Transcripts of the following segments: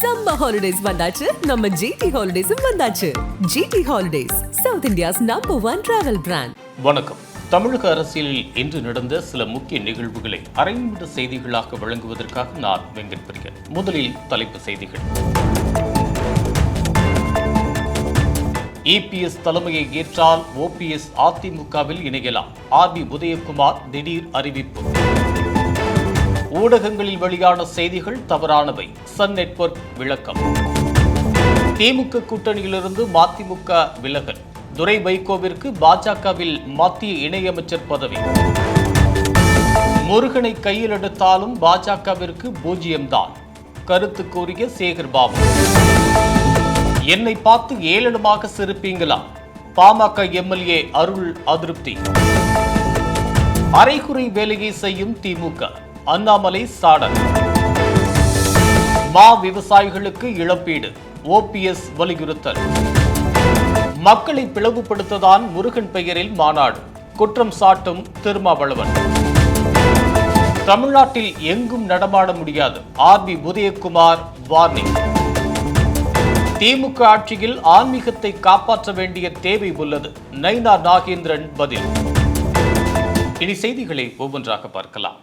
Summer holidays வந்தாச்சு. நம்ம GT ஹாலிடேஸும் வந்தாச்சு. GT holidays South India's number one travel brand வணக்கம். தமிழக அரசியலில் இன்று நடந்த சில முக்கிய நிகழ்வுகளை அரை நிமிட செய்திகளாக வழங்குவதற்காக நான் வெங்கட் முதலில் தலைப்பு செய்திகள். இபிஎஸ் தலைமையை ஏற்றால் ஓபிஎஸ் அதிமுகவில் இணையலாம். ஆர்பி உதயகுமார் திடீர் அறிவிப்பு. ஊடகங்களில் வெளியான செய்திகள் தவறானவை. சன் நெட்வொர்க் விளக்கம். திமுக கூட்டணியிலிருந்து மதிமுக விலகல். துரை வைகோவிற்கு பாஜகவில் மத்திய இணையமைச்சர் பதவி. முருகனை கையில் எடுத்தாலும் பாஜகவிற்கு பூஜ்ஜியம்தான். கருத்து கூறிய சேகர் பாபு. என்னை பார்த்து ஏளனமாக சிரிப்பீங்களா? பாமக எம்எல்ஏ அருள் அதிருப்தி. அரைகுறை வேலையை செய்யும் திமுக. அண்ணாமலை சாடல். மா விவசாயிகளுக்கு இழப்பீடு ஓபிஎஸ் வலியுறுத்தல். மக்களை பிளவுபடுத்ததான் முருகன் பெயரில் மாநாடு குற்றம் சாட்டும் திருமாவளவன். தமிழ்நாட்டில் எங்கும் நடமாட முடியாது ஆர் பி உதயகுமார் வார்னிங். திமுக ஆட்சியில் ஆன்மீகத்தை காப்பாற்ற வேண்டிய தேவை உள்ளது நைனா நாகேந்திரன் பதில். இனி செய்திகளை ஒவ்வொன்றாக பார்க்கலாம்.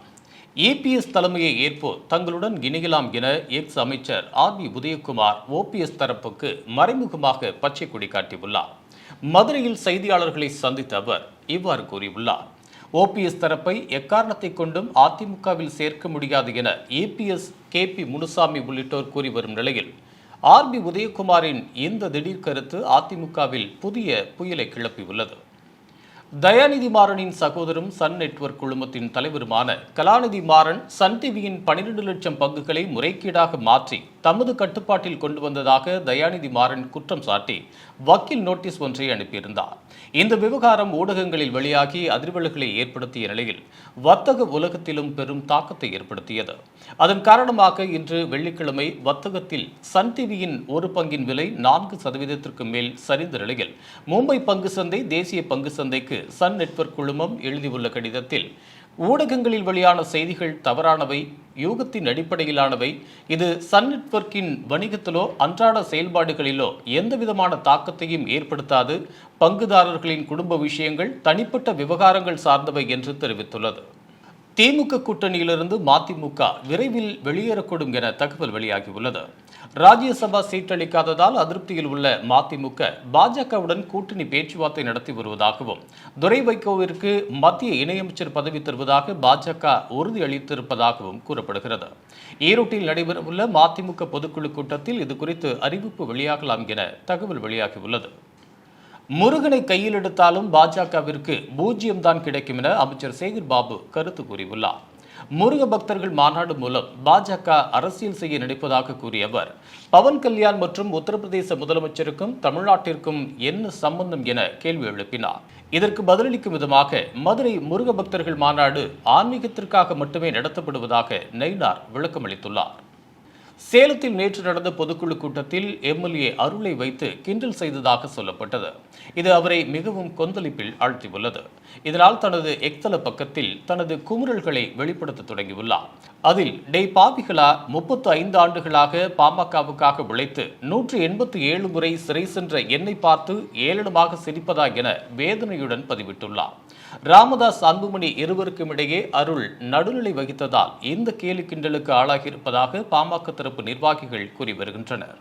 இபிஎஸ் தலைமையை ஏற்போ தங்களுடன் இணையலாம் என எக்ஸ் அமைச்சர் ஆர் பி உதயகுமார் ஓபிஎஸ் தரப்புக்கு மறைமுகமாக பச்சை கொடி காட்டியுள்ளார். மதுரையில் செய்தியாளர்களை சந்தித்த அவர் இவ்வாறு கூறியுள்ளார். ஓபிஎஸ் தரப்பை எக்காரணத்தை கொண்டும் அதிமுகவில் சேர்க்க முடியாது என ஏபிஎஸ் கே பி முனுசாமி உள்ளிட்டோர் கூறி வரும் நிலையில் ஆர்பி உதயகுமாரின் இந்த திடீர் கருத்து அதிமுகவில் புதிய புயலை கிளப்பியுள்ளது. தயாநிதி மாறனின் சகோதரும் சன் நெட்வொர்க் குழுமத்தின் தலைவருமான கலாநிதி மாறன் சன் டிவியின் பனிரெண்டு லட்சம் பங்குகளை முறைகேடாக மாற்றி தமது கட்டுப்பாட்டில் கொண்டு வந்ததாக தயாநிதி மாறன் குற்றம் சாட்டி வக்கீல் நோட்டீஸ் ஒன்றை அனுப்பியிருந்தார். இந்த விவகாரம் ஊடகங்களில் வெளியாகி அதிர்வலைகளை ஏற்படுத்திய நிலையில் வர்த்தக உலகத்திலும் பெரும் தாக்கத்தை ஏற்படுத்தியது. அதன் காரணமாக இன்று வெள்ளிக்கிழமை வர்த்தகத்தில் சன் டிவியின் ஒரு பங்கின் விலை நான்கு சதவீதத்திற்கு மேல் சரிந்த நிலையில் மும்பை பங்கு சந்தை தேசிய பங்கு சந்தைக்கு சன் நெட்வொர்க் குழுமம் எழுதியுள்ள கடிதத்தில் ஊடகங்களில் வெளியான செய்திகள் தவறானவை யூகத்தின் அடிப்படையிலானவை இது சன் நெட்வொர்க்கின் வணிகத்திலோ அன்றாட செயல்பாடுகளிலோ எந்தவிதமான தாக்கத்தையும் ஏற்படுத்தாது. பங்குதாரர்களின் குடும்ப விஷயங்கள் தனிப்பட்ட விவகாரங்கள் சார்ந்தவை என்று தெரிவித்துள்ளது. திமுக கூட்டணியிலிருந்து மதிமுக விரைவில் வெளியேறக்கூடும் என தகவல் வெளியாகியுள்ளது. ராஜ்யசபா சீட்டளிக்காததால் அதிருப்தியில் உள்ள மதிமுக பாஜகவுடன் கூட்டணி பேச்சுவார்த்தை நடத்தி வருவதாகவும் துரை வைகோவிற்கு மத்திய இணையமைச்சர் பதவி தருவதாக பாஜக உறுதியளித்திருப்பதாகவும் கூறப்படுகிறது. ஈரோட்டில் நடைபெறவுள்ள மதிமுக பொதுக்குழு கூட்டத்தில் இதுகுறித்து அறிவிப்பு வெளியாகலாம் என தகவல் வெளியாகியுள்ளது. முருகனை கையில் எடுத்தாலும் பாஜகவிற்கு பூஜ்ஜியம் தான் கிடைக்கும் என அமைச்சர் சேகர் பாபு கருத்து கூறியுள்ளார். முருக பக்தர்கள் மாநாடு மூலம் பாஜக அரசியல் செய்ய நினைப்பதாக கூறிய அவர் பவன் கல்யாண் மற்றும் உத்தரப்பிரதேச முதலமைச்சருக்கும் தமிழ்நாட்டிற்கும் என்ன சம்பந்தம் என கேள்வி எழுப்பினார். இதற்கு பதிலளிக்கும் விதமாக மதுரை முருக பக்தர்கள் மாநாடு ஆன்மீகத்திற்காக மட்டுமே நடத்தப்படுவதாக நெய்னார் விளக்கமளித்துள்ளார். சேலத்தில் நேற்று நடந்த பொதுக்குழு கூட்டத்தில் எம்எல்ஏ அருளை வைத்து கிண்டல் செய்ததாக சொல்லப்பட்டது. இது அவரை மிகவும் கொந்தளிப்பில் ஆழ்த்தியுள்ளது. இதனால் தனது எக்தல பக்கத்தில் தனது குமுறல்களை வெளிப்படுத்த தொடங்கியுள்ளார். அதில் டே பாபிகளா முப்பத்து ஐந்து ஆண்டுகளாக பாமகவுக்காக உழைத்து நூற்று எண்பத்தி ஏழு முறை சிறை சென்ற என்னை பார்த்து ஏளனமாக சிரிப்பதா என வேதனையுடன் பதிவிட்டுள்ளார். ராமதாஸ் அன்புமணி இருவருக்கும் இடையே அருள் நடுநிலை வகித்ததால் இந்த கேலி கிண்டலுக்கு ஆளாகியிருப்பதாக பாமக தரப்பு நிர்வாகிகள் கூறி வருகின்றனர்.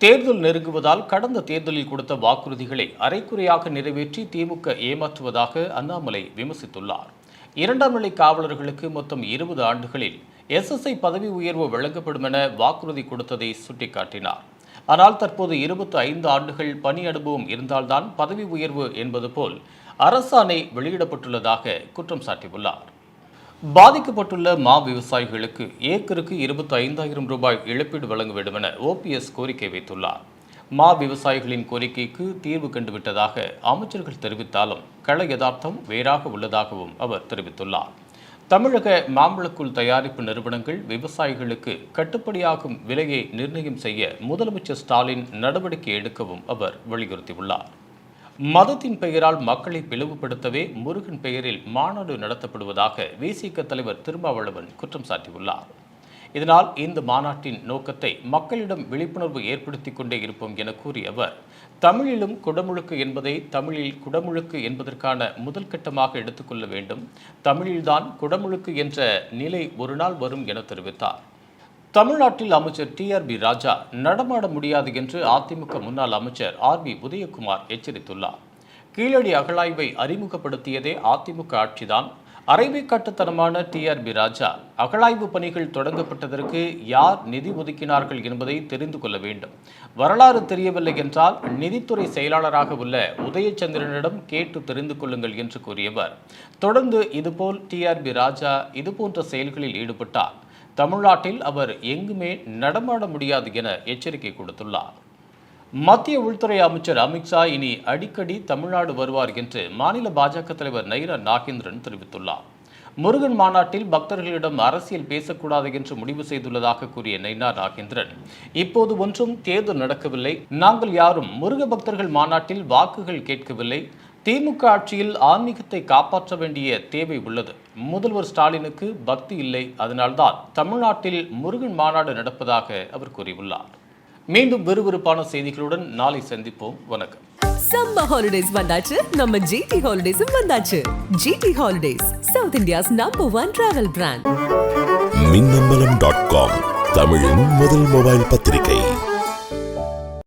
தேர்தல் நெருங்குவதால் கடந்த தேர்தலில் கொடுத்த வாக்குறுதிகளை அரைக்குறையாக நிறைவேற்றி திமுக ஏமாற்றுவதாக அண்ணாமலை விமர்சித்துள்ளார். இரண்டாம் நிலை காவலர்களுக்கு மொத்தம் இருபது ஆண்டுகளில் எஸ்எஸ்ஐ பதவி உயர்வு வழங்கப்படும் என வாக்குறுதி கொடுத்ததை சுட்டிக்காட்டினார். ஆனால் தற்போது இருபத்தி ஐந்து ஆண்டுகள் பணி அனுபவம் இருந்தால்தான் பதவி உயர்வு என்பது போல் அரசாணை வெளியிடப்பட்டுள்ளதாக குற்றம் சாட்டியுள்ளார். பாதிக்கப்பட்டுள்ள மா விவசாயிகளுக்கு ஏக்கருக்கு இருபத்தி ஐந்தாயிரம் ரூபாய் இழப்பீடு வழங்க வேண்டும் என ஓபிஎஸ் கோரிக்கை வைத்துள்ளார். மா விவசாயிகளின் கோரிக்கைக்கு தீர்வு கண்டுவிட்டதாக அமைச்சர்கள் தெரிவித்தாலும் கள யதார்த்தம் வேறாக உள்ளதாகவும் அவர் தெரிவித்துள்ளார். தமிழக மாம்பழக்கூழ் தயாரிப்பு நிறுவனங்கள் விவசாயிகளுக்கு கட்டுப்படியாகும் விலையை நிர்ணயம் செய்ய முதலமைச்சர் ஸ்டாலின் நடவடிக்கை எடுக்கவும் அவர் வலியுறுத்தியுள்ளார். மதத்தின் பெயரால் மக்களை பிளவுபடுத்தவே முருகன் பெயரில் மாநாடு நடத்தப்படுவதாக விசிக தலைவர் திருமாவளவன் குற்றம் சாட்டியுள்ளார். இதனால் இந்த மாநாட்டின் நோக்கத்தை மக்களிடம் விழிப்புணர்வு ஏற்படுத்திக் கொண்டே இருப்போம் என கூறிய அவர் தமிழிலும் குடமுழுக்கு என்பதை தமிழில் குடமுழுக்கு என்பதற்கான முதல் கட்டமாக எடுத்துக்கொள்ள வேண்டும். தமிழில்தான் குடமுழுக்கு என்ற நிலை ஒரு நாள் வரும் என தெரிவித்தார். தமிழ்நாட்டில் அமைச்சர் டி ஆர் பி ராஜா நடமாட முடியாது என்று அதிமுக முன்னாள் அமைச்சர் ஆர் பி உதயகுமார் எச்சரித்துள்ளார். கீழடி அகழாய்வை அறிமுகப்படுத்தியதே அதிமுக ஆட்சிதான். அரைவைக்காட்டுத்தனமான டி ஆர் பி ராஜா அகழாய்வு பணிகள் தொடங்கப்பட்டதற்கு யார் நிதி ஒதுக்கினார்கள் என்பதை தெரிந்து கொள்ள வேண்டும். வரலாறு தெரியவில்லை என்றால் நிதித்துறை செயலாளராக உள்ள உதயச்சந்திரனிடம் கேட்டு தெரிந்து கொள்ளுங்கள் என்று கூறியவர். தொடர்ந்து இதுபோல் டி ஆர் பி ராஜா இதுபோன்ற செயல்களில் ஈடுபட்டார். தமிழ்நாட்டில் அவர் எங்குமே நடமாட முடியாது என எச்சரிக்கை கொடுத்துள்ளார். மத்திய உள்துறை அமைச்சர் அமித்ஷா இனி அடிக்கடி தமிழ்நாடு வருவார் என்று மாநில பாஜக தலைவர் நைரா நாகேந்திரன் தெரிவித்துள்ளார். முருகன் மாநாட்டில் பக்தர்களிடம் அரசியல் பேசக்கூடாது என்று முடிவு செய்துள்ளதாக கூறிய நைனா நாகேந்திரன் இப்போது ஒன்றும் தேர்தல் நடக்கவில்லை. நாங்கள் யாரும் முருக பக்தர்கள் மாநாட்டில் வாக்குகள் கேட்கவில்லை. திமுக ஆட்சியில் ஆன்மீகத்தை காப்பாற்ற வேண்டிய தேவை உள்ளது. முதல்வர் ஸ்டாலினுக்கு பக்தி இல்லை. அதனால்தான் தமிழ்நாட்டில் முருகன் மாநாடு நடப்பதாக அவர் கூறியுள்ளார். மீண்டும் விறுவிறுப்பான செய்திகளுடன் நாளை சந்திப்போம். வணக்கம். சம்மர் ஹாலிடேஸ் வந்தாச்சு. நம்ம ஜிடி ஹாலிடேஸும் வந்தாச்சு. GT holidays South India's number one travel brand Minnambalam dot com தமிழின் முதல் மொபைல் பத்திரிகை.